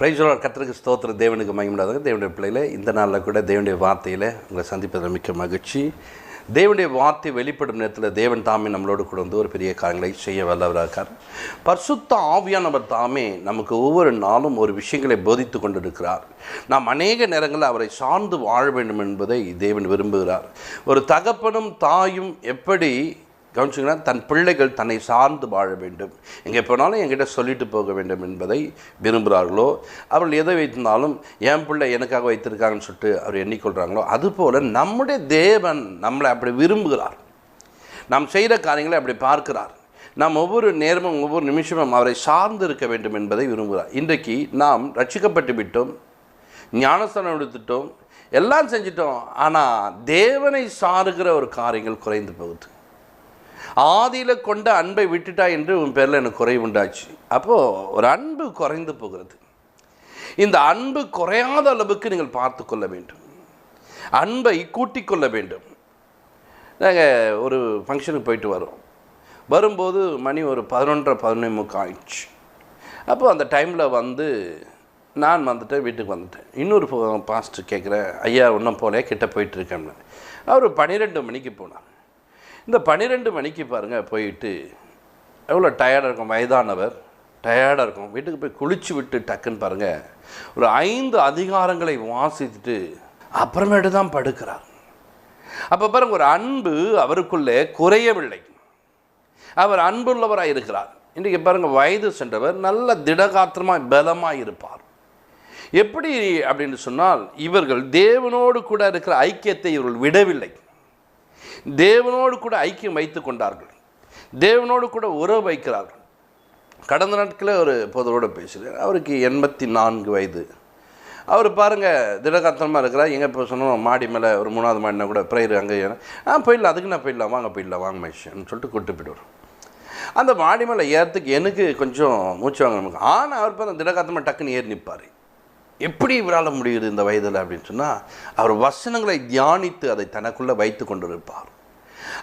பிரைஸோட கத்திரிக்கு ஸ்தோத்திர தேவனுக்கு மகிமையாதாக தேவனுடைய பிள்ளையில் இந்த நாளில் கூட தேவனுடைய வார்த்தையில் உங்களை சந்திப்பதில் மிக்க மகிழ்ச்சி. தேவனுடைய வார்த்தை வெளிப்படும் நேரத்தில் தேவன் தாமே நம்மளோடு கூட வந்து ஒரு பெரிய காரியங்களை செய்ய வல்லவராக இருக்கார். பரிசுத்த ஆவியானவர் தாமே நமக்கு ஒவ்வொரு நாளும் ஒரு விஷயங்களை போதித்து கொண்டிருக்கிறார். நாம் அநேக நேரங்களில் அவரை சார்ந்து வாழ வேண்டும் என்பதை தேவன் விரும்புகிறார். ஒரு தகப்பனும் தாயும் எப்படி கவனிச்சிங்கன்னா தன் பிள்ளைகள் தன்னை சார்ந்து வாழ வேண்டும். எங்கே போனாலும் என்கிட்ட சொல்லிட்டு போக வேண்டும் என்பதை விரும்புகிறார்களோ அவர்கள் எதை வைத்திருந்தாலும் என் பிள்ளை எனக்காக வைத்திருக்காங்கன்னு சொல்லிட்டு அவர் எண்ணிக்கொள்கிறாங்களோ அதுபோல் நம்முடைய தேவன் நம்மளை அப்படி விரும்புகிறார். நாம் செய்கிற காரியங்களை அப்படி பார்க்கிறார். நாம் ஒவ்வொரு நேரமும் ஒவ்வொரு நிமிஷமும் அவரை சார்ந்து இருக்க வேண்டும் என்பதை விரும்புகிறார். இன்றைக்கு நாம் ரட்சிக்கப்பட்டு விட்டோம் ஞானஸ்தானம் எடுத்துட்டோம் எல்லாம் செஞ்சிட்டோம் ஆனால் தேவனை சாருகிற ஒரு காரியங்கள் குறைந்து போகுது. ஆதியில் கொண்ட அன்பை விட்டுட்டா என்று உன் பேரில் எனக்கு குறைவு உண்டாச்சு. அப்போது ஒரு அன்பு குறைந்து போகிறது. இந்த அன்பு குறையாத அளவுக்கு நீங்கள் பார்த்து கொள்ள வேண்டும். அன்பை கூட்டிக் கொள்ள வேண்டும். நாங்கள் ஒரு ஃபங்க்ஷனுக்கு போயிட்டு வரோம். வரும்போது மணி ஒரு பதினொன்றரை பதினொன்று முக்கால் ஆயிடுச்சு. அப்போது அந்த டைமில் வந்து நான் வந்துட்டேன் வீட்டுக்கு வந்துட்டேன். இன்னொரு பாஸ்டர் கேட்குறேன் ஐயா ஒன்றும் போல கிட்ட போயிட்டுருக்கேன் அவர் பன்னிரெண்டு மணிக்கு போனார். இந்த பன்னிரெண்டு மணிக்கு பாருங்கள் போயிட்டு எவ்வளோ டயர்டாக இருக்கும் வயதானவர் டயர்டாக இருக்கும். வீட்டுக்கு போய் குளிச்சு விட்டு டக்குன்னு பாருங்கள் ஒரு ஐந்து அதிகாரங்களை வாசித்துட்டு அப்புறமேட்டு தான் படுக்கிறார். அப்போ பாருங்கள் ஒரு அன்பு அவருக்குள்ளே குறையவில்லை. அவர் அன்புள்ளவராக இருக்கிறார். இன்றைக்கி பாருங்கள் வயது சென்றவர் நல்ல திடகாத்திரமாக பலமாக இருப்பார். எப்படி அப்படின்னு சொன்னால் இவர்கள் தேவனோடு கூட இருக்கிற ஐக்கியத்தை இவர்கள் விடவில்லை. தேவனோடு கூட ஐக்கியம் வைத்து கொண்டார்கள். தேவனோடு கூட உறவு வைக்கிறார்கள். கடந்த நாட்களில் ஒரு பொதுவோடு பேசுகிறேன் அவருக்கு எண்பத்தி நான்கு வயது. அவர் பாருங்கள் திடகாத்தனமாக இருக்கிறார். எங்கே இப்போ சொன்னோம் மாடி மேலே ஒரு மூணாவது மாடினா கூட ப்ரேயர் அங்கே ஆ போயிடலாம் அதுக்கு நான் போயிடலாம் வாங்க போயிடலாம் வாங்க மனுஷன் சொல்லிட்டு கூட்டு போயிடுவோம் அந்த மாடி மேலே ஏறத்துக்கு எனக்கு கொஞ்சம் மூச்சு வாங்க நமக்கு. ஆனால் அவர் பார்த்தா திடகாத்தமாக டக்குன்னு ஏறி நிற்பார் எப்படி இவரால் முடியுது இந்த வயதில் அப்படின்னு சொன்னால் அவர் வசனங்களை தியானித்து அதை தனக்குள்ளே வைத்து கொண்டிருப்பார்.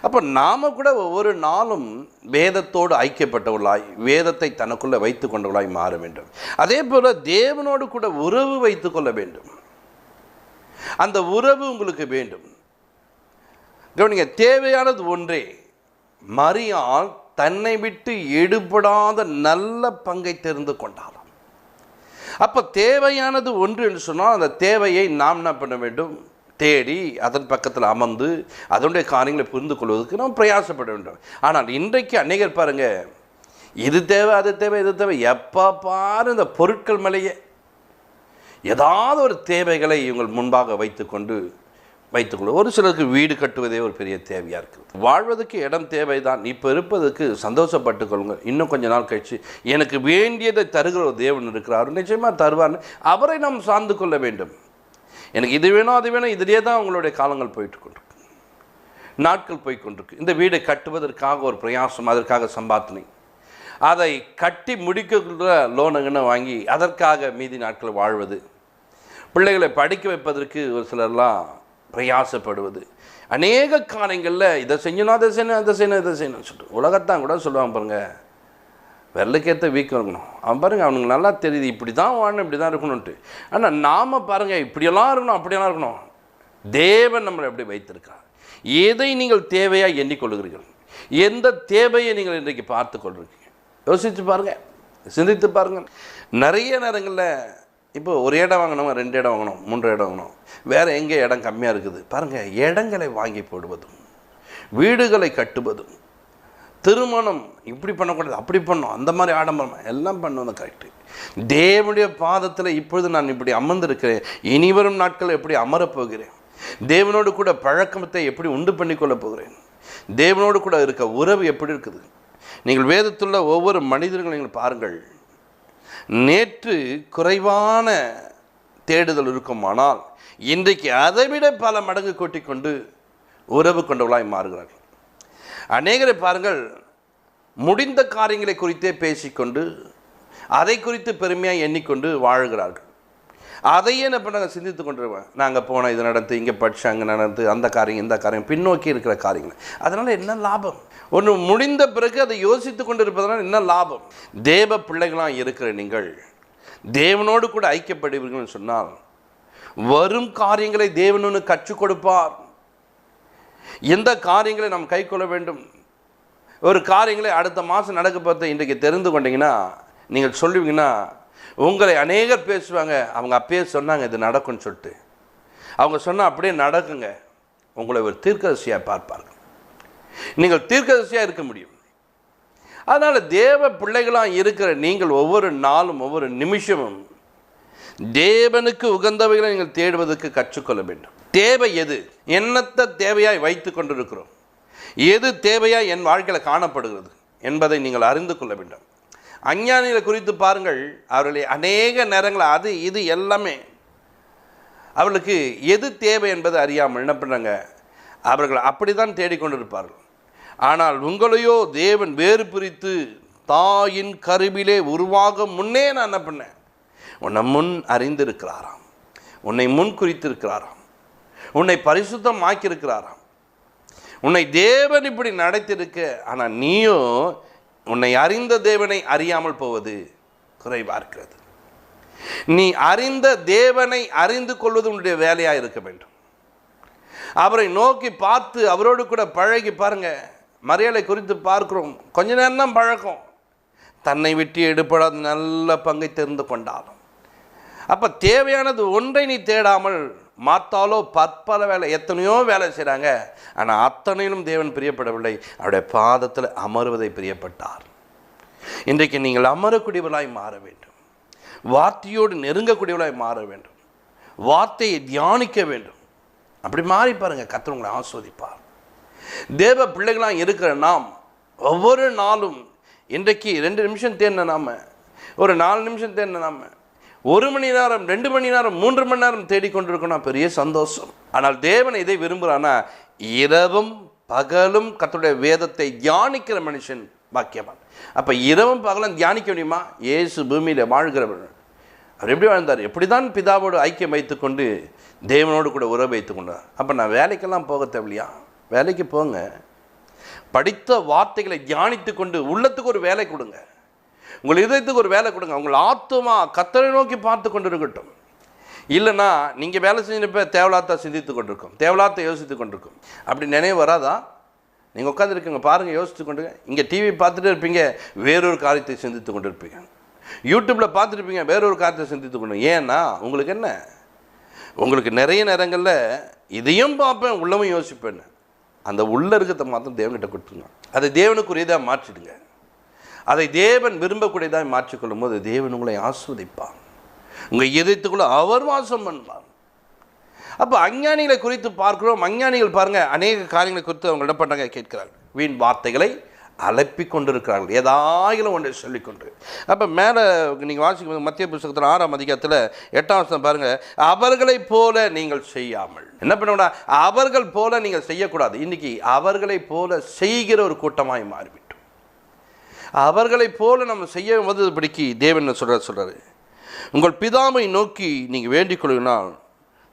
அப்போ நாம் கூட ஒவ்வொரு நாளும் வேதத்தோடு ஐக்கியப்பட்டவர்களாய் வேதத்தை தனக்குள்ளே வைத்து கொண்டவர்களாய் மாற வேண்டும். அதே போல் தேவனோடு கூட உறவு வைத்து கொள்ள வேண்டும். அந்த உறவு உங்களுக்கு வேண்டும். கவனிங்க தேவையானது ஒன்றே மரியால் தன்னை விட்டு எடுபடாத நல்ல பங்கை தெரிந்து கொண்டாராம் அப்போ தேவையானது ஒன்று என்று சொன்னால் அந்த தேவையை நாம் என்ன பண்ண வேண்டும்? தேடி அதன் பக்கத்தில் அமர்ந்து அதனுடைய காரியங்களை புரிந்து கொள்வதற்கு நாம் பிரயாசப்பட வேண்டும். ஆனால் இன்றைக்கு அநேகர் பாருங்க இது தேவை அது தேவை இது தேவை. எப்போ பாரு இந்த பொருட்கள் மேலேயே. ஏதாவது ஒரு தேவைகளை இவங்கள் முன்பாக வைத்துக்கொண்டு வைத்துக்கொள்ள ஒரு சிலருக்கு வீடு கட்டுவதே ஒரு பெரிய தேவையாக இருக்குது வாழ்வதற்கு இடம் தேவைதான். இப்போ இருப்பதற்கு சந்தோஷப்பட்டு கொள்ளுங்கள் இன்னும் கொஞ்ச நாள் கழிச்சு எனக்கு வேண்டியதை தருகிற ஒரு தேவன் இருக்கிறார். நிச்சயமாக தருவார்னு அவரை நாம் சார்ந்து கொள்ள வேண்டும். எனக்கு இது வேணும் அது வேணும் இதிலே தான் அவங்களுடைய காலங்கள் போயிட்டு கொண்டிருக்கு நாட்கள் போய்கொண்டிருக்கு இந்த வீடை கட்டுவதற்காக ஒரு பிரயாசம் அதற்காக சம்பாத்தனை. அதை கட்டி முடிக்கிற லோனுங்கன்னு வாங்கி அதற்காக மீதி நாட்கள் வாழ்வது. பிள்ளைகளை படிக்க வைப்பதற்கு ஒரு சிலர்லாம் பிரயாசப்படுவது. அநேக காரியங்களில் இதை செஞ்சணும் அதை செய்யணும் அதை செய்யணும் இதை செய்யணும்னு சொல்லிட்டு உலகத்தான் கூட சொல்லுவாங்க பாருங்கள் விரலுக்கேற்ற வீக்கம் இருக்கணும். அவன் பாருங்கள் அவனுக்கு நல்லா தெரியுது இப்படி தான் வாழணும் இப்படி தான் இருக்கணும்ன்ட்டு. ஆனால் நாம் பாருங்கள் இப்படியெல்லாம் இருக்கணும் அப்படியெல்லாம் இருக்கணும். தேவன் நம்மளை எப்படி வைத்திருக்கார் எதை நீங்கள் தேவையாக எண்ணிக்கொள்கிறீர்கள் எந்த தேவையை நீங்கள் இன்றைக்கு பார்த்து கொள்கிறீங்க யோசித்து பாருங்கள் சிந்தித்து பாருங்கள். நிறைய நேரங்களில் இப்போ ஒரு இடம் வாங்கணும் ரெண்டு இடம் வாங்கணும் மூன்று இடம் வாங்கணும். வேறு எங்கே இடம் கம்மியாக இருக்குது? பாருங்கள் இடங்களை வாங்கி போடுவதும் வீடுகளை கட்டுவதும் திருமணம் இப்படி பண்ணக்கூடாது அப்படி பண்ணும் அந்த மாதிரி ஆடம்பரம் எல்லாம் பண்ணுவது கரெக்டு தேவனுடைய பாதத்தில் இப்பொழுது நான் இப்படி அமர்ந்திருக்கிறேன். இனி வரும் நாட்கள் எப்படி அமரப் போகிறேன்? தேவனோடு கூட பழக்கத்தை எப்படி உண்டு பண்ணிக்கொள்ளப் போகிறேன்? தேவனோடு கூட இருக்க உறவு எப்படி இருக்குது? நீங்கள் வேதத்துள்ள ஒவ்வொரு மனிதர்களும் நீங்கள் பாருங்கள். நேற்று குறைவான தேடுதல் இருக்குமானால் இன்றைக்கு அதைவிட பல மடங்கு கூட்டிக் கொண்டு உறவு கொண்டவர்களாய் மாறுகிறார்கள். அநேகரை பாருங்கள் முடிந்த காரியங்களை குறித்தே பேசிக்கொண்டு அதை குறித்து பெருமையாக எண்ணிக்கொண்டு வாழ்கிறார்கள். அதையே என்ன பண்ணாங்க சிந்தித்து கொண்டிருவேன் நாங்கள் போனோம் இது நடந்து இங்கே படிச்சு அங்கே நடந்து அந்த காரியம் இந்த காரியம் பின்னோக்கி இருக்கிற காரியங்கள். அதனால் என்ன லாபம்? ஒன்று முடிந்த பிறகு அதை யோசித்து கொண்டு இருப்பதனால் என்ன லாபம்? தேவ பிள்ளைகளாக இருக்கிற நீங்கள் தேவனோடு கூட ஐக்கியப்படுவீர்கள்னு சொன்னால் வரும் காரியங்களை தேவனு கற்றுக் கொடுப்பார். எந்த காரியங்களை நாம் கை கொள்ள வேண்டும். ஒரு காரியங்களை அடுத்த மாதம் நடக்க பார்த்து இன்றைக்கு தெரிந்து கொண்டீங்கன்னா நீங்கள் சொல்லுவீங்கன்னா உங்களை அநேகர் பேசுவாங்க. அவங்க அப்பயே சொன்னாங்க இது நடக்கும்னு சொல்லிட்டு. அவங்க சொன்னால் அப்படியே நடக்குங்க. உங்களை ஒரு தீர்க்கதரிசியாக பார்ப்பார்கள். நீங்கள் தீர்க்கதரிசியாக இருக்க முடியும். அதனால் தேவ பிள்ளைகளாக இருக்கிற நீங்கள் ஒவ்வொரு நாளும் ஒவ்வொரு நிமிஷமும் தேவனுக்கு உகந்தவைகளை நீங்கள் தேடுவதற்கு கற்றுக்கொள்ள வேண்டும். தேவை எது? என்னத்தை தேவையாய் வைத்து கொண்டிருக்கிறோம். எது தேவையாய் என் வாழ்க்கையில் காணப்படுகிறது என்பதை நீங்கள் அறிந்து கொள்ள வேண்டும். அஞ்ஞானிகளை குறித்து பாருங்கள். அவர்களை அநேக நேரங்கள் அது இது எல்லாமே. அவர்களுக்கு எது தேவை என்பதை அறியாமல் என்ன பண்ணாங்க அவர்கள் அப்படி தான் தேடிக்கொண்டிருப்பார்கள். ஆனால் உங்களையோ தேவன் வேறு பிரித்து தாயின் கருவிலே உருவாக முன்னே நான் என்ன பண்ணேன்? உன்னை முன் அறிந்திருக்கிறாராம். உன்னை முன் குறித்திருக்கிறாராம். உன்னை பரிசுத்தம் ஆக்கியிருக்கிறாராம் உன்னை தேவன் இப்படி நடத்திருக்க ஆனால் நீயோ உன்னை அறிந்த தேவனை அறியாமல் போவது குறைவாக இருக்கிறது. நீ அறிந்த தேவனை அறிந்து கொள்வது உன்னுடைய வேலையாக இருக்க வேண்டும். அவரை நோக்கி பார்த்து அவரோடு கூட பழகி பாருங்க. மரியாதை குறித்து பார்க்கிறோம். கொஞ்ச நேரம் தான் பழக்கம். தன்னை விட்டு எடுப்படாத நல்ல பங்கை தெரிந்து கொண்டாலும். அப்போ தேவையானது ஒன்றை நீ தேடாமல் மாத்தாலோ பற்பல வேலை எத்தனையோ வேலை செய்கிறாங்க ஆனால் அத்தனையிலும் தேவன் பிரியப்படவில்லை. அவருடைய பாதத்தில் அமருவதை பிரியப்பட்டார். இன்றைக்கு நீங்கள் அமரக்கூடியவர்களாய் மாற வேண்டும். வார்த்தையோடு நெருங்கக்கூடியவர்களாய் மாற வேண்டும். வார்த்தையை தியானிக்க வேண்டும். அப்படி மாறி பாருங்க கத்தர் உங்களை ஆஸ்வதிப்பார். தேவ பிள்ளைகளாக இருக்கிற நாம் ஒவ்வொரு நாளும் இன்றைக்கு ரெண்டு நிமிஷம் தேடின நாம ஒரு நாலு நிமிஷம் தேடின நாம ஒரு மணி நேரம் ரெண்டு மணி நேரம் மூன்று மணி நேரம் தேடிக்கொண்டிருக்கணும் பெரிய சந்தோஷம். ஆனால் தேவன் இதை விரும்புகிறானா இரவும் பகலும் கர்த்தருடைய வேதத்தை தியானிக்கிற மனுஷன் பாக்கியவான். அப்போ இரவும் பகலும் தியானிக்க முடியுமா? ஏசு பூமியில் வாழ்கிறவர். அவர் எப்படி வாழ்ந்தார்? எப்படி தான் பிதாவோடு ஐக்கியம் வைத்துக்கொண்டு தேவனோடு கூட உறவு வைத்துக் கொண்டார். அப்போ நான் வேலைக்கெல்லாம் போக தேவையா வேலைக்கு போங்க. படித்த வார்த்தைகளை தியானித்து கொண்டு உள்ளத்துக்கு ஒரு வேலை கொடுங்க. உங்கள் இதயத்துக்கு ஒரு வேலை கொடுங்க. உங்கள் ஆத்துமா கத்தரை நோக்கி பார்த்து கொண்டு இருக்கட்டும் இல்லைன்னா நீங்கள் வேலை செஞ்சப்ப தேவலாத்தா சிந்தித்து கொண்டிருக்கும். தேவலாத்தை யோசித்து கொண்டிருக்கும். அப்படி நினைவு வராதா? நீங்கள் உட்காந்துருக்கீங்க பாருங்கள் யோசித்து கொண்டு இங்கே டிவி பார்த்துட்டு இருப்பீங்க. வேறொரு காரியத்தை சிந்தித்து கொண்டு இருப்பீங்க யூடியூப்பில் பார்த்துருப்பீங்க வேறொரு காரியத்தை சிந்தித்து கொண்டு ஏன்னா உங்களுக்கு என்ன? உங்களுக்கு நிறைய நேரங்களில் இதையும் பார்ப்பேன் உள்ளவும் யோசிப்பேன் அந்த உள்ள இருக்கிறத மாத்திரம் தேவன்கிட்ட கொடுத்துருங்க. அதை தேவனுக்குரியதாக மாற்றிடுங்க. அதை தேவன் விரும்பக்கூடியதாக மாற்றிக்கொள்ளும் போது தேவன் உங்களை ஆஸ்வதிப்பார். உங்கள் இதயத்துக்குள்ளே அவர் வாசம் பண்ணுவார். அப்போ அஞ்ஞானிகளை குறித்து பார்க்கிறோம். அஞ்ஞானிகள் பாருங்கள் அநேக காரியங்களை குறித்து அவங்க என்ன பண்ணுறாங்க கேட்கிறார்கள். வீண் வார்த்தைகளை அலப்பி கொண்டிருக்கிறார்கள். ஏதாயிலும் ஒன்றை சொல்லிக்கொண்டு அப்போ மேலே நீங்கள் வாசிக்கும் மத்திய புஸ்தகத்தில் ஆறாம் அதிகாரத்தில் எட்டாம் வருஷம் பாருங்கள் அவர்களைப் போல நீங்கள் செய்யாமல். என்ன பண்ணணும் அவர்கள் போல நீங்கள் செய்யக்கூடாது. இன்றைக்கி அவர்களைப் போல செய்கிற ஒரு கூட்டமாய் மாறிவிட்டோம் அவர்களைப் போல நம்ம செய்ய வந்ததுபடிக்கு தேவன் சொல்கிற சொல்கிறார் சொல்கிறாரு உங்கள் பிதாமை நோக்கி நீங்கள் வேண்டிக் கொள்ளினால்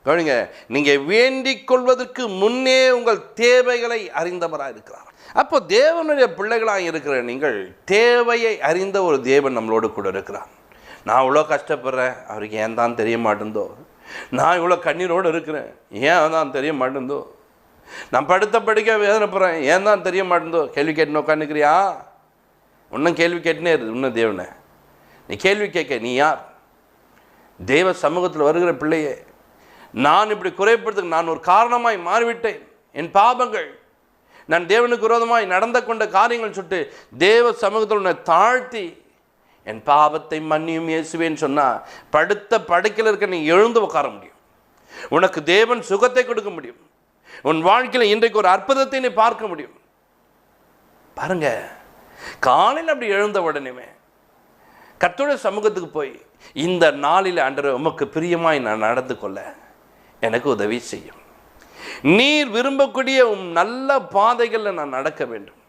கவனிங்க நீங்கள் வேண்டிக் கொள்வதற்கு முன்னே உங்கள் தேவைகளை அறிந்தவராக இருக்கிறார். அப்போ தேவனுடைய பிள்ளைகளாக இருக்கிற நீங்கள் தேவையை அறிந்த ஒரு தேவன் நம்மளோடு கூட இருக்கிறார். நான் இவ்வளோ கஷ்டப்படுறேன் அவருக்கு ஏன் தான் தெரிய மாட்டேந்தோ? நான் இவ்வளோ கண்ணீரோடு இருக்கிறேன் ஏன் தான் தெரிய மாட்டேந்தோ? நான் படுத்த படிக்க வேதனைப்படுறேன் ஏன் தான் தெரிய மாட்டேந்தோ? கேள்வி கேட்டு உட்காந்துக்கிறியா இன்னும் கேள்வி கேட்டுனே இரு இன்னும் தேவனை. நீ கேள்வி கேட்க நீ யார்? தேவ சமூகத்தில் வருகிற பிள்ளையே நான் இப்படி குறைப்படுறதுக்கு நான் ஒரு காரணமாய் மாறிவிட்டேன். என் பாபங்கள் நான் தேவனுக்கு விரோதமாய் நடந்த கொண்ட காரியங்கள் சொல்லிட்டு தேவ சமூகத்தில் உன்னை தாழ்த்தி என் பாவத்தை மன்னியும் இயேசுவேன்னு சொன்னால் படுத்த படுக்கையில் இருக்க நீ எழுந்து உட்கார முடியும். உனக்கு தேவன் சுகத்தை கொடுக்க முடியும். உன் வாழ்க்கையில் இன்றைக்கு ஒரு அற்புதத்தை நீ பார்க்க முடியும். பாருங்க காலையில் அப்படி எழுந்த உடனேமே கர்த்தருடைய சமூகத்துக்கு போய் இந்த நாளில் அன்று உமக்கு பிரியமாய் நான் நடந்து கொள்ள எனக்கு உதவி செய்யும். நீர் விரும்பக்கூடிய உம் நல்ல பாதைகளில் நான் நடக்க வேண்டும்.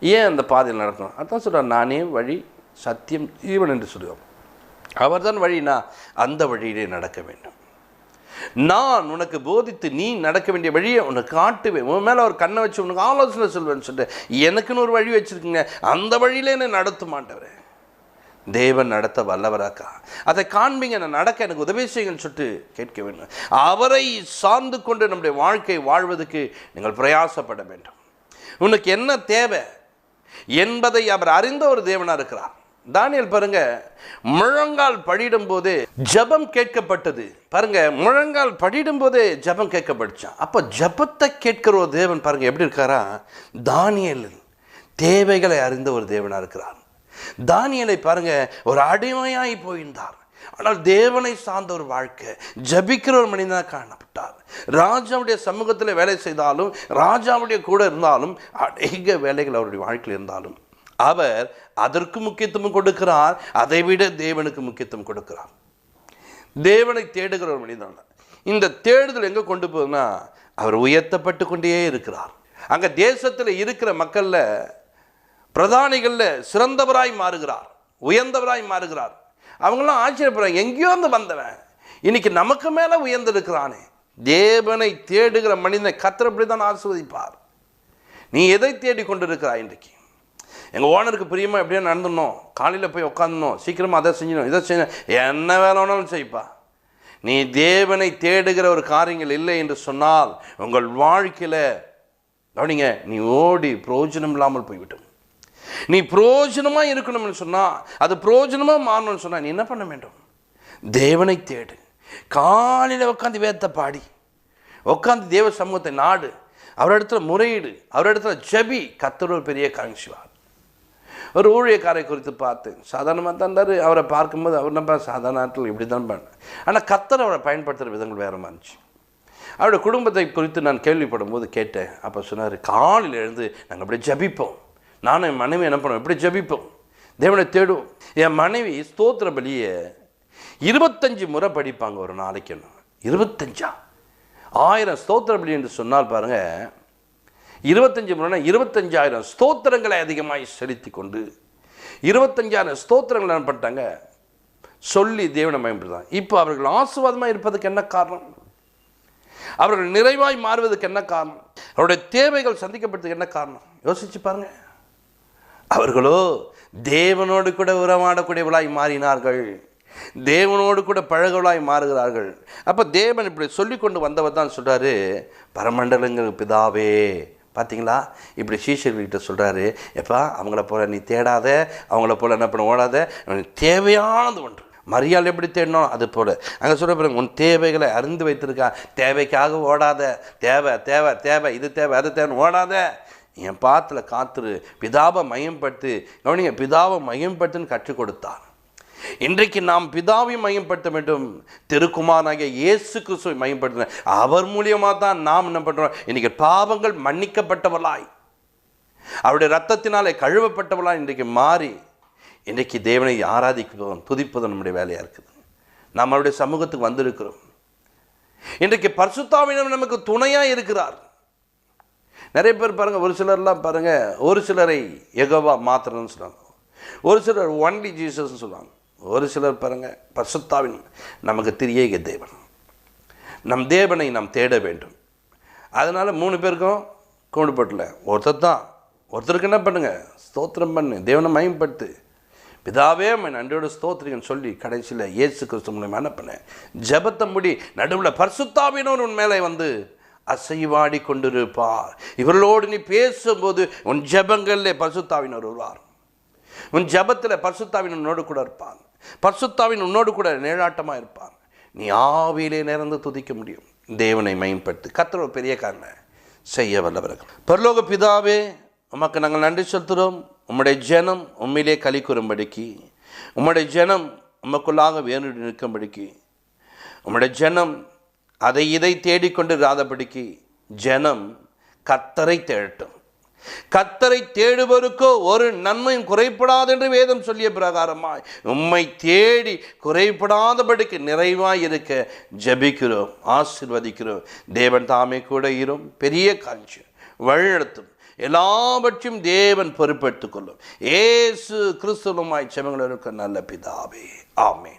ஏன் அந்த பாதையில் நடக்கணும்? அதான் சொல்கிறார் நானே வழி சத்தியம் ஜீவன் என்று சொல்லுவோம். அவர்தான் வழினா அந்த வழியிலே நடக்க வேண்டும். நான் உனக்கு போதித்து நீ நடக்க வேண்டிய வழியை உனக்கு காட்டுவேன். உன் மேலே ஒரு கண்ணை வச்சு உனக்கு ஆலோசனை சொல்வேன்னு சொல்லிட்டு எனக்குன்னு ஒரு வழி வச்சுருக்குங்க. அந்த வழியிலே என்னை நடத்த மாட்டேன் தேவன் நடத்த வல்லவராக்கா. அதை காண்பீங்க நான் நடக்க எனக்கு உதவி செய்யுங்கன்னு சொல்லிட்டு கேட்க வேண்டும். அவரை சார்ந்து கொண்டு நம்முடைய வாழ்க்கை வாழ்வதற்கு நீங்கள் பிரயாசப்பட வேண்டும். உனக்கு என்ன தேவை? என்பதை அவர் அறிந்த ஒரு தேவனாக இருக்கிறார். தானியல் பாருங்க முழங்கால் படிடும் போது ஜபம் கேட்கப்பட்டது. பாருங்க முழங்கால் படிடும் போது ஜபம் கேட்கப்பட்டுச்சான் அப்போ ஜபத்தை கேட்கிற ஒரு தேவன் பாருங்க எப்படி இருக்காரா? தானியல் தேவைகளை அறிந்த ஒரு தேவனாக இருக்கிறார். தானியலை பாருங்க ஒரு அடிமையாய் போயிருந்தார். ஆனால் தேவனை சார்ந்த ஒரு வாழ்க்கை ஜபிக்கிற ஒரு மனிதனாக காணப்பட்டார். ராஜாவுடைய சமூகத்தில் வேலை செய்தாலும் ராஜாவுடைய கூட இருந்தாலும் அநேக வேலைகள் அவருடைய வாழ்க்கையில் இருந்தாலும் அவர் அதற்கு முக்கியத்துவம் கொடுக்கிறார் அதை விட தேவனுக்கு முக்கியத்துவம் கொடுக்கிறார். தேவனை தேடுகிற ஒரு மனிதன் இந்த தேடுதல் எங்கே கொண்டு போகுதுன்னா அவர் உயர்த்தப்பட்டு கொண்டே இருக்கிறார். அங்கே தேசத்தில் இருக்கிற மக்களில் பிரதானிகளில் சிறந்தவராய் மாறுகிறார் உயர்ந்தவராய் மாறுகிறார். அவங்களாம் ஆச்சரியப்படுறாங்க எங்கேயோ வந்து வந்தவன் இன்னைக்கு நமக்கு மேலே உயர்ந்திருக்கிறானே. தேவனை தேடுகிற மனிதனை கத்திரப்படி தான் ஆசிர்வதிப்பார். நீ எதை தேடி கொண்டிருக்கிறாய் இன்றைக்கு? எங்கள் ஓனருக்கு பிரியமாக எப்படியோ நடந்துடணும். காலையில் போய் உட்காந்துணும் சீக்கிரமாக அதை செஞ்சிடணும் இதை செய்யணும் என்ன வேலை வேணாலும் செய்ப்பா. நீ தேவனை தேடுகிற ஒரு காரியங்கள் இல்லை என்று சொன்னால் உங்கள் வாழ்க்கையில் கவனிங்க நீ ஓடி பிரயோஜனம் இல்லாமல் போய்விடும். நீ பிரயோஜனமாக இருக்கணும்னு சொன்னால் அது பிரயோஜனமாக மாறணும்னு சொன்னால் நீ என்ன பண்ண வேண்டும்? தேவனை தேடு. காலையில் உட்காந்து வேத்தை பாடி. உட்காந்து தேவ சமூகத்தை நாடு. அவரிடத்துல முறையீடு. அவரிடத்துல ஜபி. கத்தர் ஒரு பெரிய காங்கிச்சுவார் ஒரு ஊழியக்காரை குறித்து பார்த்தேன் சாதாரணமாக தான் இருந்தார். அவரை பார்க்கும்போது அவர் நம்ம சாதாரண நாட்டில் இப்படி தான் பண்ண. ஆனால் கத்தர் அவரை பயன்படுத்துகிற விதங்கள் வேறு மாதிரி இருந்துச்சு. அவருடைய குடும்பத்தை குறித்து நான் கேள்விப்படும் போது கேட்டேன். அப்போ சொன்னார் காலையில் எழுந்து நாங்கள் அப்படியே ஜபிப்போம். நானும் என் மனைவி என்ன பண்ணுவோம்? எப்படி ஜபிப்போம். தேவனை தேடுவோம். என் மனைவி ஸ்தோத்திர பலியை இருபத்தஞ்சு முறை படிப்பாங்க ஒரு நாளைக்கு இருபத்தஞ்சா? ஆயிரம் ஸ்தோத்திர பலி என்று சொன்னால் பாருங்கள் இருபத்தஞ்சு முறைனா இருபத்தஞ்சாயிரம் ஸ்தோத்திரங்களை அதிகமாக செலுத்தி கொண்டு இருபத்தஞ்சாயிரம் ஸ்தோத்திரங்கள் என்ன பண்ணிட்டாங்க? சொல்லி தேவனை பயன்படுத்தாங்க இப்போ அவர்கள் ஆசுவாதமாக இருப்பதுக்கு என்ன காரணம்? அவர்கள் நிறைவாய் மாறுவதற்கு என்ன காரணம்? அவருடைய தேவைகள் சந்திக்கப்பட்டதுக்கு என்ன காரணம்? யோசிச்சு பாருங்க. அவர்களோ தேவனோடு கூட உறவாடக்கூடியவளாய் மாறினார்கள். தேவனோடு கூட பழகவளாய் மாறுகிறார்கள். அப்போ தேவன் இப்படி சொல்லி கொண்டு வந்தவர் தான் சொல்கிறாரு பரமண்டலங்கள் பிதாவே பார்த்தீங்களா இப்படி சீஷர்கிட்ட சொல்கிறாரு எப்பா அவங்கள போல் நீ தேடாத அவங்கள போல் என்ன பண்ண ஓடாத தேவையானது ஒன்று. மரியாள் எப்படி தேடணும்? அது போல். அங்கே சொல்ல பாருங்க உன் தேவைகளை அறிந்து வைத்திருக்கா. தேவைக்காக ஓடாத. தேவை தேவை தேவை இது தேவை அது தேவை ஓடாத. என் பாத்தில் காத்துரு. பிதாவை மையம்படுத்து. கவனிங்க பிதாவை மையம்படுத்துன்னு கற்றுக் கொடுத்தான். இன்றைக்கு நாம் பிதாவை மையப்படுத்த வேண்டும் திருக்குமாரனாகிய இயேசு கிறிஸ்துவை மையப்படுத்த அவர் மூலியமாக தான் நாம் என்ன பண்ணுறோம் இன்றைக்கி பாவங்கள் மன்னிக்கப்பட்டவளாய் அவருடைய ரத்தத்தினாலே கழுவப்பட்டவளாய் இன்றைக்கு மாறி இன்றைக்கு தேவனை ஆராதிப்பதும் துதிப்பதும் நம்முடைய வேலையாக இருக்குது. நாம் அவருடைய சமூகத்துக்கு வந்திருக்கிறோம். இன்றைக்கு பர்சுத்தாவினம் நமக்கு துணையாக இருக்கிறார். நிறைய பேர் பாருங்கள் ஒரு சிலர்லாம் பாருங்கள் ஒரு சிலரை எகவா மாத்திரம்னு சொல்லுவாங்க ஒரு சிலர் ஒன்லி ஜீசஸ்ன்னு சொல்லுவாங்க ஒரு சிலர் பாருங்கள் பசுத்தாவின் நமக்கு திரியேக தேவன். நம் தேவனை நாம் தேட வேண்டும். அதனால் மூணு பேருக்கும் கூண்டுபட்டல ஒருத்தர் தான். ஒருத்தருக்கு என்ன பண்ணுங்கள் ஸ்தோத்திரம் பண்ணு. தேவனை மயம்படுத்து பிதாவே அம்மை நன்றியோட ஸ்தோத்திரிகன் சொல்லி கடைசியில் இயேசு கிறிஸ்து மூலியமாக என்ன பண்ணேன் ஜபத்தை முடி நடுவில் பர்சுத்தாவினோர் உன் மேலே வந்து அசைவாடி கொண்டிருப்பார். இவர்களோடு நீ பேசும்போது உன் ஜபங்களில் பர்சுத்தாவினர் வருவார். உன் ஜபத்தில் பர்சுத்தாவின் உன்னோடு கூட இருப்பான். பர்சுத்தாவின் உன்னோடு கூட நேராட்டமாக இருப்பான். நீ ஆவியிலே நிறந்து துதிக்க முடியும். தேவனை மயம்படுத்து கத்திர ஒரு பெரிய காரணம் செய்ய வல்லவர்கள். பரலோக பிதாவே உமக்கு நாங்கள் நன்றி செலுத்துகிறோம். உம்முடைய ஜனம் உண்மையிலே கலி கூறும்படிக்கு. உம்முடைய ஜனம் உமக்குள்ளாக வேறு நிற்கும்படிக்கு. உம்முடைய ஜனம் அதை இதை தேடிக்கொண்டு இராதபடிக்கு. ஜனம் கத்தரை தேடட்டும். கத்தரை தேடுவருக்கோ ஒரு நன்மையும் குறைப்படாது என்று வேதம் சொல்லிய பிரகாரமாய் உம்மை தேடி குறைபடாதபடிக்கு நிறைவாய் இருக்க ஜபிக்கிறோம் ஆசிர்வதிக்கிறோம். தேவன் தாமே கூட இரும் பெரிய காஞ்சி வழிநடத்தும். எல்லாவற்றையும் தேவன் பொறுப்பெடுத்துக் கொள்ளும். ஏசு கிறிஸ்துவமாய் செவங்களும் நல்ல பிதாவே. ஆமே